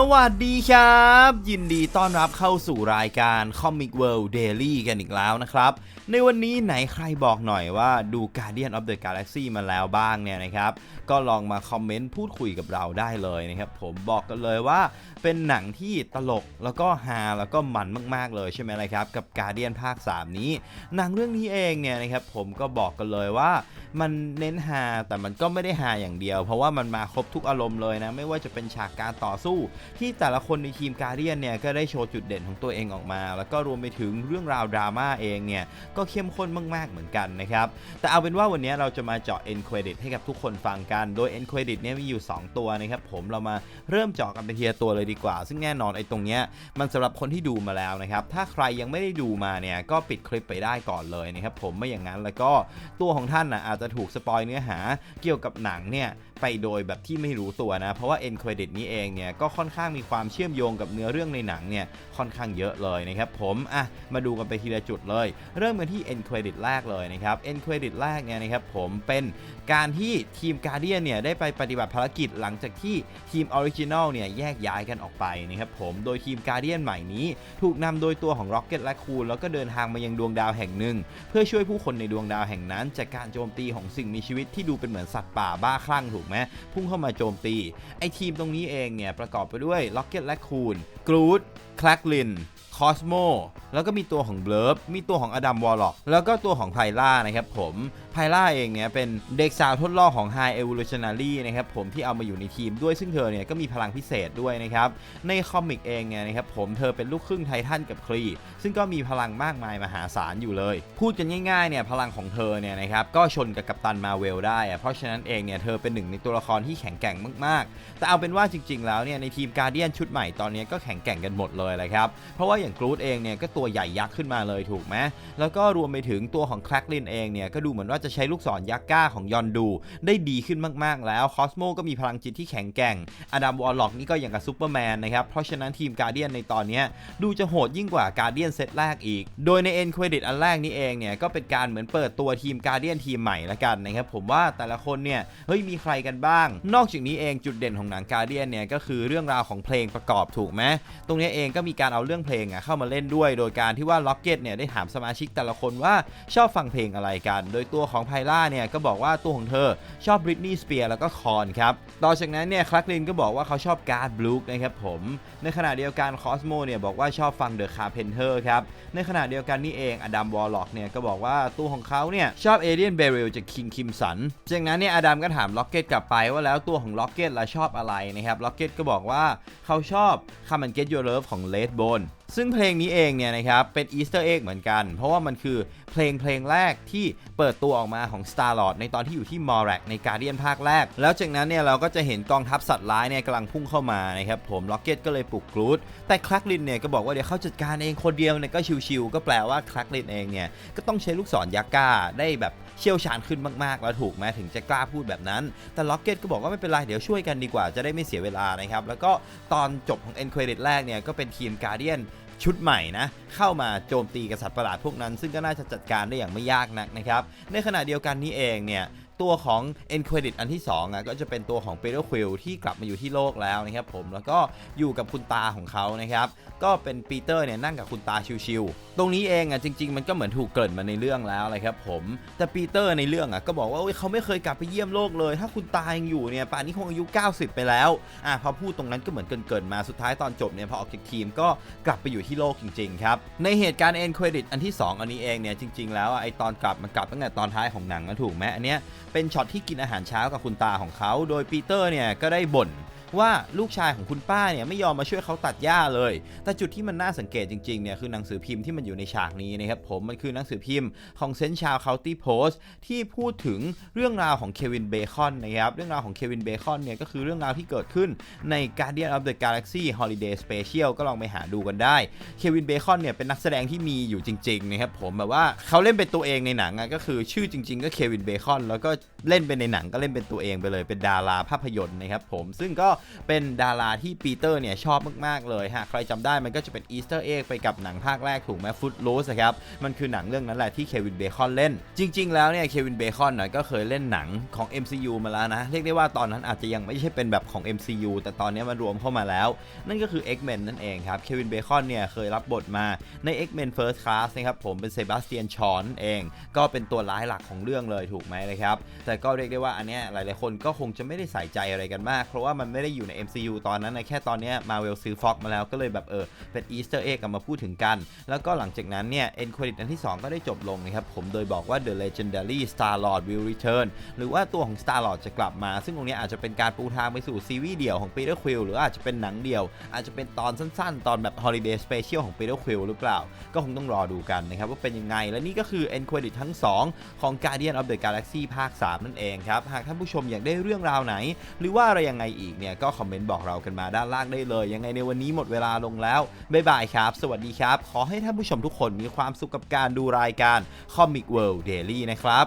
สวัสดีครับ ยินดีต้อนรับเข้าสู่รายการ Comic World Daily กันอีกแล้วนะครับ ในวันนี้ไหนใครบอกหน่อยว่าดู Guardian of the Galaxy มาแล้วบ้างเนี่ยนะครับ ก็ลองมาคอมเมนต์พูดคุยกับเราได้เลยนะครับ ผมบอกกันเลยว่าเป็นหนังที่ตลกแล้วก็ฮาแล้วก็มันมากๆเลยใช่ไหมล่ะครับ กับ Guardian ภาค 3 นี้ หนังเรื่องนี้เองเนี่ยนะครับผมก็บอกกันเลยว่า มันเน้นฮาแต่มันก็ไม่ได้ฮาอย่างเดียว เพราะว่ามันมาครบทุกอารมณ์เลยนะ ไม่ว่าจะเป็นฉากการต่อสู้ ที่แต่ละคนในทีมการเดียนเนี่ยก็ได้โชว์จุดเด่นของตัวเองออกมา แล้วก็รวมไปถึงเรื่องราวดราม่าเองเนี่ยก็เข้มข้นมากๆเหมือนกันนะครับแต่เอาเป็นว่าวันนี้เราจะมาเจาะ end credit ให้กับทุกคนฟังกัน โดย end credit เนี่ยมีอยู่ 2 ตัวนะครับผมเรามาเริ่มเจาะกันไปทีละตัวเลยดีกว่า ซึ่งแน่นอนไอ้ตรงเนี้ยมันสำหรับคนที่ดูมาแล้วนะครับถ้าใครยังไม่ได้ดูมาเนี่ยก็ปิดคลิปไปได้ก่อนเลยนะครับผมไม่อย่างนั้นแล้วก็ตัวของท่านนะอาจจะถูกสปอยเนื้อหาเกี่ยวกับหนังเนี่ยไปโดยแบบที่ไม่รู้ตัวนะ เพราะว่า end credit นี้เองเนี่ยก็ค่อนข้างมีความเชื่อมโยงกับเนื้อเรื่องในหนังเนี่ยค่อนข้างเยอะเลยนะครับผมอะมาดูกันไปทีละจุดเลย เริ่มกันที่ end credit แรกเลยนะครับ end credit แรกเนี่ยนะครับผมเป็นการที่ทีม Guardian เนี่ยได้ไปปฏิบัติภารกิจหลังจากที่ทีม Original เนี่ยแยกย้ายกันออกไปนะครับผมโดยทีม Guardian ใหม่นี้ ถูกนำโดยตัวของ Rocket และ Cool แล้วก็เดินทางมายังดวงดาวแห่งหนึ่ง เพื่อช่วยผู้คนในดวงดาวแห่งนั้น จากการโจมตีของสิ่งมีชีวิตที่ดูเป็นเหมือนสัตว์ป่าบ้าคลั่งถูกไหมพุ่งเข้ามาโจมตี ไอทีมตรงนี้เองเนี่ย ประกอบไปด้วย Rocket และ Cool กรูดคลกลินคอสโมแล้วก็มีตัวของเบลฟมีตัวของอดัมวอลล็อกแล้วก็ตัวของไพล่านะครับผมไพล่าเองเนี่ยเป็นเด็กสาวทดลองของ High Evolutionary นะครับผมที่เอามาอยู่ในทีมด้วยซึ่งเธอเนี่ยก็มีพลังพิเศษด้วยนะครับในคอมิกเองเนี่ยนะครับผมเธอเป็นลูกครึ่งไททันกับครี ซึ่งก็มีพลังมากมายมหาศาลอยู่เลย พูดกันง่ายๆเนี่ยพลังของเธอเนี่ยนะครับก็ชนกับกัปตันมาเวลได้เพราะฉะนั้นเองเนี่ยเธอเป็นหนึ่งในตัวละครที่แข็งแกร่งมากๆ แต่เอาเป็นว่าจริง ๆ แล้วเนี่ยในทีมการเดียนชุดใหม่ตอนนี้ก็แข็งแกร่งกันหมดเลยเลยครับเพราะว่าอย่างกรูดเองเนี่ยก็ตัวใหญ่ยักษ์ขึ้นมาเลยถูกไหมแล้วก็รวมไปถึงตัวของแคลกลินเองเนี่ยก็ดูเหมือนว่าจะใช้ลูกศรยักษ์ก้าของยอนดู ได้ดีขึ้นมากๆ แล้วคอสโมก็มีพลังจิตที่แข็งแกร่งอดัมวอลล็อกนี่ก็อย่างกับซูเปอร์แมนนะครับเพราะฉะนั้นทีมการเดียนในตอนนี้ดูจะโหดยิ่งกว่าการเดียนเซตแรกอีก โดยในเอ็นเครดิตอันแรกนี้เองเนี่ยก็เป็นการเหมือนเปิดตัวทีมการเดียนทีมใหม่ละกันนะครับผมว่าแต่ละคนเนี่ยเฮ้ยมีใครกันบ้าง นอกจากนี้เองจุดเด่นของหนังกาเดียนเนี่ยก็คือเรื่องราวของเพลงประกอบถูกไหมตรงนี้เองก็มีการเอาเรื่องเพลงอะเข้ามาเล่นด้วย โดยการที่ว่าล็อกเก็ตเนี่ยได้ถามสมาชิกแต่ละคนว่าชอบฟังเพลงอะไรกัน โดยตัวของไพล่าเนี่ยก็บอกว่าตัวของเธอชอบบริตนีย์สเปียร์แล้วก็คอนครับต่อจากนั้นเนี่ยคลักลินก็บอกว่าเขาชอบการ์ดบลูคนะครับผมในขณะเดียวกันคอสโมเนี่ยบอกว่าชอบฟังเดอะคาร์เพนเทอร์ครับในขณะเดียวกันนี่เองอดัมวอลล็อกเนี่ยก็บอกว่าตัวของเขาเนี่ยชอบเอเลียนเบริลจากคิงคิมสันจากนั้นเนี่ยอดัมก็ถามล็อกเก็ตกลับไปว่าแล้วตัวของล็อกเก็ตล่ะชอบอะไรนะครับล็อกเก็ตก็บอกว่าเขาชอบ Come and Get Your Love ของ Led Bone ซึ่งเพลงนี้เองเนี่ยนะครับเป็นอีสเตอร์เอ็กเหมือนกัน เพราะว่ามันคือเพลงเพลงแรกที่เปิดตัวออกมาของ Star Lord ในตอนที่อยู่ที่มอร์แรกในการเดียนภาคแรก แล้วจากนั้นเนี่ยเราก็จะเห็นกองทัพสัตว์ร้ายเนี่ยกำลังพุ่งเข้ามานะครับผมล็อกเก็ตก็เลยปลุกกรูดแต่คลักลินเนี่ยก็บอกว่าเดี๋ยวเขาจัดการเองคนเดียวเนี่ยก็ชิวๆก็แปลว่าคลักลินเองเนี่ยก็ต้องใช้ลูกศรยักษ์ก้าได้แบบเชี่ยวชาญขึ้นมากๆ แล้วถูกไหมถึงจะกล้าพูดแบบนั้น แต่ล็อกเก็ตก็บอกว่าไม่เป็นไรเดี๋ยวช่วยกันดีกว่าจะได้ไม่เสียเวลานะครับแล้วก็ตอนจบของเอ็นเครดิตแรกเนี่ยก็เป็นทีมการเดียนชุดใหม่นะเข้ามาโจมตีกับสัตว์ประหลาดพวกนั้น ซึ่งก็น่าจะจัดการได้อย่างไม่ยากนักนะครับในขณะเดียวกันนี้เองเนี่ย ตัวของ e n Credit อันที่2อะก็จะเป็นตัวของ p e t e r Quill ที่กลับมาอยู่ที่โลกแล้วนะครับผมแล้วก็อยู่กับคุณตาของเขานะครับก็เป็นปีเตอร์เนี่ยนั่งกับคุณตาชิวๆตรงนี้เองอะจริง ๆ มันก็เหมือนถูกเกริ่นมาในเรื่องแล้วเลยครับผมแต่ปีเตอร์ในเรื่องอะก็บอกว่าเขาไม่เคยกลับไปเยี่ยมโลกเลย ถ้าคุณตายังอยู่เนี่ยป่านนี้คงอายุ 90 ไปแล้วอะพอพูดตรงนั้นก็เหมือนเกินๆมาสุดท้ายตอนจบเนี่ยพอออกจากทีมก็กลับไปอยู่ที่โลกจริงๆครับในเหตุการณ์ End Credit อันที่ 2 อันนี้เองเนี่ยจริง ๆ แล้วไอตอนกลับมันกลับตั้งแต่ตอนท้ายของหนังนะถูกไหมอันเนี้ยเป็นช็อตที่กินอาหารเช้ากับคุณตาของเขา โดยปีเตอร์เนี่ยก็ได้บ่น ว่าลูกชายของคุณป้าเนี่ยไม่ยอมมาช่วยเขาตัดหญ้าเลย แต่จุดที่มันน่าสังเกตจริงๆเนี่ยคือหนังสือพิมพ์ที่มันอยู่ในฉากนี้นะครับผมมันคือหนังสือพิมพ์ของเซนชาวเคาน์ตี้โพสต์ที่พูดถึงเรื่องราวของเควินเบคอนนะครับเรื่องราวของเควินเบคอนเนี่ยก็คือเรื่องราวที่เกิดขึ้นใน Guardian of the Galaxy Holiday Special ก็ลองไปหาดูกันได้ เควินเบคอนเนี่ยเป็นนักแสดงที่มีอยู่จริงๆนะครับผมแบบว่าเขาเล่นเป็นตัวเองในหนังก็คือชื่อจริง ๆ ก็เควินเบคอนแล้วก็เล่นเป็นในหนังก็เล่นเป็นตัวเองไปเลยเป็นดาราภาพยนตร์นะครับผมซึ่งก็เป็นดาราที่ปีเตอร์เนี่ยชอบมาก ๆ เลยฮะ ใครจำได้มันก็จะเป็นอีสเตอร์เอ็กไปกับหนังภาคแรกถูกไหมฟุตลูสครับ มันคือหนังเรื่องนั้นแหละที่เควินเบคอนเล่น จริง ๆ แล้วเนี่ยเควินเบคอนนะก็เคยเล่นหนังของ MCU มาแล้วนะ เรียกได้ว่าตอนนั้นอาจจะยังไม่ใช่เป็นแบบของ MCU แต่ตอนนี้มันรวมเข้ามาแล้ว นั่นก็คือ X-Men นั่นเองครับเควินเบคอนเนี่ยเคยรับบทมาใน X-Men First Class นะครับผมเป็นเซบาสเตียนชอนนั่นเอง ก็เป็นตัวร้ายหลักของเรื่องเลยถูกไหมนะครับแต่ก็เรียกได้ว่าอันเนี้ยหลาย ๆ คนก็คงจะไม่ได้ใส่ใจอะไรกันมาก เพราะว่ามันไม่ได้อยู่ใน MCU ตอนนั้นนะแค่ตอนนี้มาเวลซื้อฟ็อกมาแล้วก็เลยแบบเออเป็นอีสเตอร์เอ็กกับมาพูดถึงกัน แล้วก็หลังจากนั้นเนี่ยเอ็นครดิตอันที่ 2 ก็ได้จบลงนะครับผมโดยบอกว่า The Legendary Star Lord will return หรือว่าตัวของ Star Lord จะกลับมา ซึ่งตรงนี้อาจจะเป็นการปูทางไปสู่ซีรีส์เดี่ยวของ Peter Quill หรืออาจจะเป็นหนังเดี่ยว อาจจะเป็นตอนสั้นๆ ตอนแบบ Holiday Special ของ Peter Quill หรือเปล่า ก็คงต้องรอดูกันนะครับว่าเป็นยังไง และนี่ก็คือ End Credit ทั้ง 2 ของ Guardian of the Galaxy ภาค 3 นั่นเองครับ หากท่านผู้ชมอยากได้เรื่องราวไหน หรือว่าอะไรยังไงอีกเนี่ยก็คอมเมนต์บอกเรากันมาด้านล่างได้เลย ยังไงในวันนี้หมดเวลาลงแล้วบ๊ายบายครับ สวัสดีครับ ขอให้ท่านผู้ชมทุกคนมีความสุขกับการดูรายการ Comic World Daily นะครับ